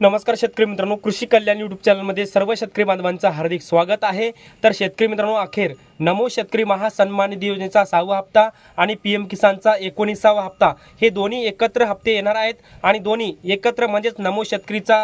नमस्कार शेतकरी मित्रांनो कृषी कल्याण यूट्यूब चॅनलमध्ये सर्व शेतकरी बांधवांचं हार्दिक स्वागत आहे. तर शेतकरी मित्रांनो अखेर नमो शेतकरी महासन्मान निधी योजनेचा सहावा हप्ता आणि पी एम किसानचा एकोणीसावा हप्ता हे दोन्ही एकत्र हप्ते येणार आहेत. आणि दोन्ही एकत्र म्हणजेच नमो शेतकरीचा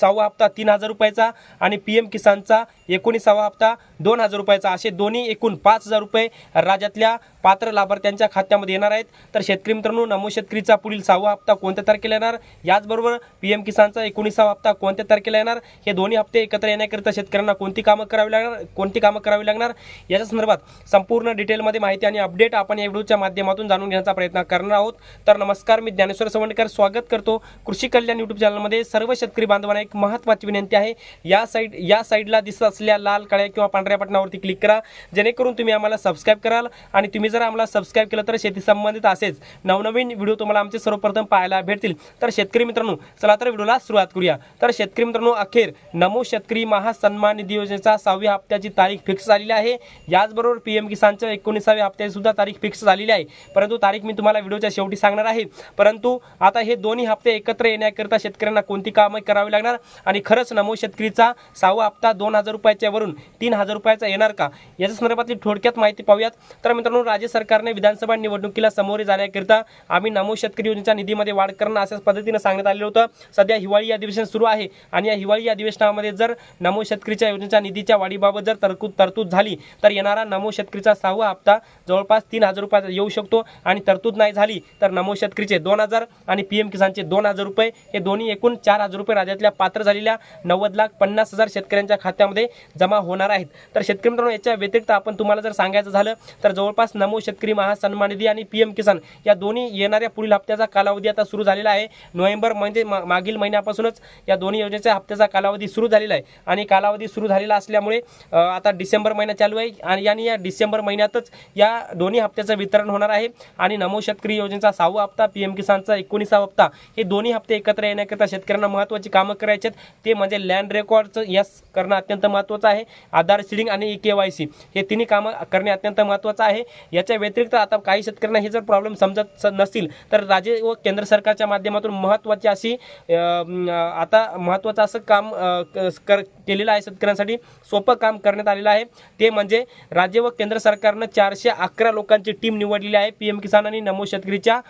सहावा हप्ता तीन हजार रुपयाचा आणि पी एम किसानचा एकोणीसावा हप्ता दोन हजार रुपयाचा. असे दोन्ही एकूण पाच हजार रुपये राज्यातल्या पात्र लाभार्थ्यांच्या खात्यामध्ये येणार आहेत. तर शेतकरी मित्रांनो नमो शेतकरीचा पुढील सहावा हप्ता कोणत्या तारखेला येणार? याचबरोबर पी एम किसानचा एकोणीसावा हप्ता कोणत्या तारखेला येणार? हे दोन्ही हप्ते एकत्र येण्याकरिता शेतकऱ्यांना कोणती कामं करावी लागणार? कोणती कामं करावी लागणार? याच्या संदर्भात संपूर्ण डिटेलमध्ये माहिती आणि अपडेट आपण या व्हिडिओच्या माध्यमातून जाणून घेण्याचा प्रयत्न करणार आहोत. तर नमस्कार मी ज्ञानेश्वर सवंडकर. स्वागत करतो कृषी कल्याण यूट्यूब चॅनलमध्ये सर्व शेतकरी बांधवांना एक महत्त्वाची विनंती आहे. या साईड या साईडला दिसत असलेल्या लाल काळ्या किंवा पांढऱ्या बटनावरती क्लिक करा. जेणेकरून तुम्ही आम्हाला सबस्क्राईब कराल आणि तुम्ही जर आम्हाला सबस्क्राईब केलं तर शेती संबंधित असेच नवनवीन व्हिडिओ तुम्हाला आमचे सर्वप्रथम पाहायला भेटतील. तर शेतकरी मित्रांनो चला तर व्हिडिओला सुरुवात करूया. तर शेतकरी मित्रांनो अखेर नमो शेतकरी महासन्मान निधी योजनेचा सहाव्या हप्त्याची तारीख फिक्स झालेली आहे. याचबरोबर पी एम किसानच्या एकोणीसाव्या हप्त्याची सुद्धा तारीख फिक्स झालेली आहे. परंतु तारीख मी तुम्हाला व्हिडिओच्या शेवटी सांगणार आहे. परंतु आता हे दोन्ही हप्ते एकत्र येण्याकरिता शेतकऱ्यांना कोणती कामं करावी लागणार? आणि खरंच नमो शेतकरीचा सहावा हप्ता दोन हजार रुपयाच्या वरून तीन हजार रुपयाचा येणार का? याच्या संदर्भातली थोडक्यात माहिती पाहूयात. तर मित्रांनो राज्य सरकारने विधानसभा निवडणुकीला समोर जाण्याकरिता आम्ही नमो शेतकरी योजनेच्या निधीमध्ये वाढ करणं अशाच पद्धतीनं सांगण्यात आलेलं होतं. सध्या हिवाळी अधिवेशन सुरू आहे आणि या हिवाळी अधिवेशनामध्ये जर नमो शेतकरीच्या योजनेच्या निधीच्या वाढीबाबत जर तरतूद तरतूद झाली तर येणारा नमो शेतकरीचा सहावा हप्ता जवळपास तीन हजार रुपयाचा येऊ शकतो आणि तरतूद नाही झाली तर नमो शेतकरीचे दोन हजार आणि पी एम किसानचे दोन हजार रुपये हे दोन्ही एकूण चार हजार रुपये राज्यातल्या पाच पात्र झालेल्या नव्वद लाख पन्नास हजार शेतकऱ्यांच्या खात्यामध्ये जमा होणार आहेत. तर शेतकरी मित्रांनो याच्या व्यतिरिक्त आपण तुम्हाला जर सांगायचं झालं तर जवळपास नमो शेतकरी महासन्मान निधी आणि पी एम किसान या दोन्ही येणाऱ्या पुढील हप्त्याचा कालावधी आता सुरू झालेला आहे. नोव्हेंबर म्हणजे मा- मागील महिन्यापासूनच या दोन्ही योजनेच्या हप्त्याचा कालावधी सुरू झालेला आहे. आणि कालावधी सुरू झालेला असल्यामुळे आता डिसेंबर महिना चालू आहे आणि याने या डिसेंबर महिन्यातच या दोन्ही हप्त्याचं वितरण होणार आहे. आणि नमो शेतकरी योजनेचा सहावा हप्ता पी एम किसानचा एकोणीसावा हप्ता हे दोन्ही हप्ते एकत्र येण्याकरिता शेतकऱ्यांना महत्त्वाची कामं करायची करायचे ते म्हणजे लँड रेकॉर्डचं यस करणं अत्यंत महत्त्वाचं आहे. आधार सिडिंग आणि ई के वाय सी हे तिन्ही कामं करणे अत्यंत महत्त्वाचं आहे. याच्या व्यतिरिक्त आता काही शेतकऱ्यांना हे जर प्रॉब्लेम समजत नसतील तर राज्य व केंद्र सरकारच्या माध्यमातून महत्त्वाची अशी आता महत्त्वाचं असं काम क- कर केलेलं आहे शेतकऱ्यांसाठी. सोपं काम करण्यात आलेलं आहे. ते म्हणजे राज्य व केंद्र सरकारनं चारशे अकरा लोकांची टीम निवडलेली आहे. पी एम किसान आणि नमो शेतकरीच्या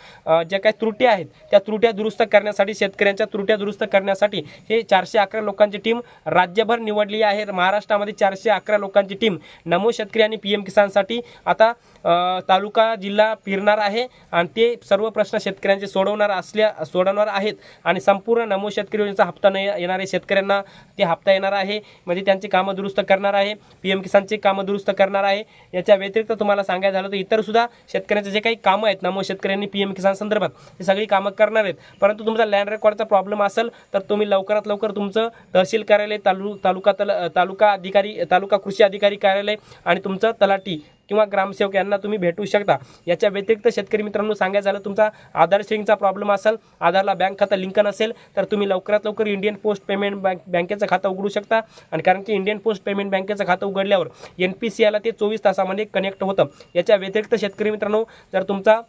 ज्या काही त्रुटी आहेत त्या त्रुट्या दुरुस्त करण्यासाठी शेतकऱ्यांच्या त्रुट्या दुरुस्त करण्यासाठी हे चारशे अकरा लोकांची टीम राज्यभर निवडली आहे. महाराष्ट्रामध्ये चारशे अकरा लोकांची टीम नमो शेतकरी आणि पी एम किसानसाठी आता तालुका जिल्हा फिरणार आहे आणि ते सर्व प्रश्न शेतकऱ्यांचे सोडवणार असल्या सोडवणार आहेत. आणि संपूर्ण नमो शेतकरी योजनेचा हप्ता न येणारे शेतकऱ्यांना ते हप्ता येणार आहे. म्हणजे त्यांची कामं दुरुस्त करणार आहे. पी एम किसानचे कामं दुरुस्त करणार आहे. याच्या व्यतिरिक्त तुम्हाला सांगायचं झालं तर इतर सुद्धा शेतकऱ्यांचे जे काही कामं आहेत नमो शेतकऱ्यांनी पी एम किसान संदर्भात ते सगळी कामं करणार आहेत. परंतु तुमचा लँड रेकॉर्डचा प्रॉब्लेम असेल तर तुम्ही लवकर लवकरात लवकर तुमचं तहसील कार्यालय तालु तालुका तल तालुका अधिकारी तालुका कृषी अधिकारी कार्यालय आणि तुमचं तलाठी किंवा ग्रामसेवक यांना तुम्ही भेटू शकता. याच्या व्यतिरिक्त शेतकरी मित्रांनो सांगायचं झालं तुमचा आधार शेअरिंगचा प्रॉब्लेम असेल आधारला बँक खातं लिंक नसेल तर तुम्ही लवकरात लवकर इंडियन पोस्ट पेमेंट बँक बँकेचं खातं उघडू शकता. आणि कारण की इंडियन पोस्ट पेमेंट बँकेचं खातं उघडल्यावर एन पी सी आयला ते चोवीस तासामध्ये कनेक्ट होतं. याच्या व्यतिरिक्त शेतकरी मित्रांनो जर तुमचा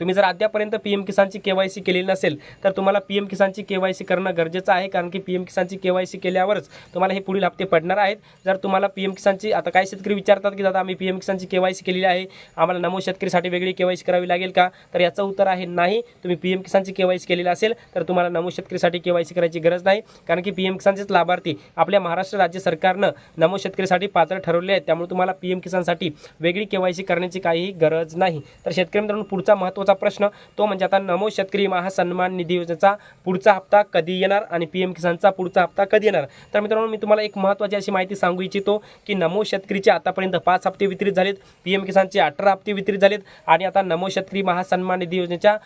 तुम्ही जर अद्यापर्यंत पी एम किसानची के वाय सी केलेली नसेल तर तुम्हाला पी एम किसानची के वाय सी करणं गरजेचं आहे कारण की पी एम किसानची के वाय सी केल्यावरच तुम्हाला हे पुढील हप्ते पडणार आहेत. जर तुम्हाला पी एम किसानची आता काही शेतकरी विचारतात की दादा आम्ही पी एम किसानची के वाय सी केलेली आहे आम्हाला नमो शेतकरीसाठी वेगळी के वाय सी करावी लागेल का? तर याचं उत्तर आहे नाही. तुम्ही पी एम किसानची के वाय सी केलेली असेल तर तुम्हाला नमो शेतकरीसाठी के वाय सी करायची गरज नाही कारण की पी एम किसानचेच लाभार्थी आपल्या महाराष्ट्र राज्य सरकारनं नमो शेतकरीसाठी पात्र ठरवले आहेत. त्यामुळे तुम्हाला पी एम किसानसाठी वेगळी के वाय सी करण्याची काहीही गरज नाही. तर शेतकरी मित्रांनो पुढचा महत्त्वाचा प्रश्न तो म्हणजे आता नमो शेतकरी महासन्मान निधी योजनेचा पुढचा हप्ता कधी येणार आणि पी एम किसानचा पुढचा हप्ता कधी येणार? तर मित्रांनो मी तुम्हाला एक महत्त्वाची अशी माहिती सांगू इच्छितो की नमो शेतकरीचे आतापर्यंत पाच हप्ते वितरित झालेत पी एम किसानचे अठरा हप्ते वितरित झालेत आणि आता नमो शेतकरी महासन्मान निधी योजनेच्या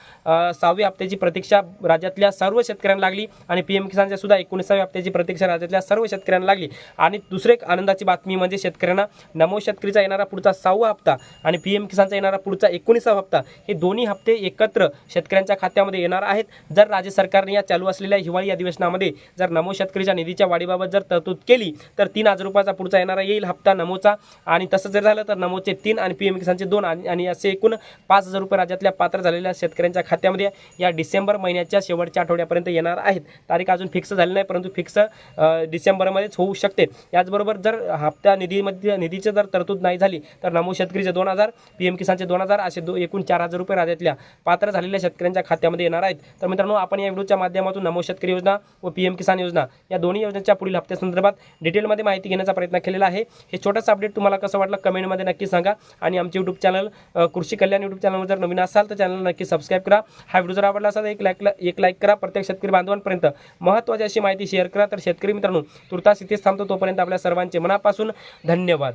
सहाव्या हप्त्याची प्रतीक्षा राज्यातल्या सर्व शेतकऱ्यांना लागली आणि पी एम किसानच्या सुद्धा एकोणीसाव्या हप्त्याची प्रतीक्षा राज्यातल्या सर्व शेतकऱ्यांना लागली. आणि दुसरे एक आनंदाची बातमी म्हणजे शेतकऱ्यांना नमो शेतकरीचा येणारा पुढचा सहावा हप्ता आणि पी एम किसानचा येणारा पुढचा एकोणीसावा हप्ता हे दोन्ही हप्ते एकत्र शेतकऱ्यांच्या खात्यामध्ये येणार आहेत. जर राज्य सरकारने या चालू असलेल्या हिवाळी अधिवेशनामध्ये जर नमो शेतकरीच्या निधीच्या वाढीबाबत जर तरतूद केली तर तीन हजार रुपयाचा पुढचा येणारा येईल हप्ता नमोचा. आणि तसं जर झालं तर नमोचे तीन आणि पी एम किसानचे दोन आणि आणि असे एकूण पाच हजार रुपये राज्यातल्या पात्र झालेल्या शेतकऱ्यांच्या खात्यामध्ये या डिसेंबर महिन्याच्या शेवटच्या आठवड्यापर्यंत येणार आहेत. तारीख अजून फिक्स झाली नाही परंतु फिक्स डिसेंबरमध्येच होऊ शकते. याचबरोबर जर हप्ता निधीमध्ये निधीची जर तरतूद नाही झाली तर नमो शेतकरीचे दोन हजार पी एम किसानचे दोन हजार असे दो एकूण चार हजार रुपये राज्यातल्या पात्र झालेल्या शेतकऱ्यांच्या खात्यामध्ये येणार आहेत. तर मित्रांनो आपण या व्हिडिओच्या माध्यमातून नमो शेतकरी योजना व पीएम किसान योजना या दोन्ही योजनेच्या पुढील हप्त्यासंदर्भात डिटेलमध्ये माहिती घेण्याचा प्रयत्न केलेला आहे. हे छोटंसं अपडेट तुम्हाला कसं वाटलं कमेंटमध्ये नक्की सांगा. आणि आमचे यूट्यूब चॅनल कृषी कल्याण यूट्यूब चॅनलवर जर नवीन असाल तर चॅनल नक्की सबस्क्राईब करा. हा व्हिडिओ जर आवडला असाल तर एक लाईक एक लाईक करा. प्रत्येक शेतकरी बांधवांपर्यंत महत्त्वाची अशी माहिती शेअर करा. तर शेतकरी मित्रांनो तुर्तास इथेच थांबतो. तोपर्यंत आपल्या सर्वांचे मनापासून धन्यवाद.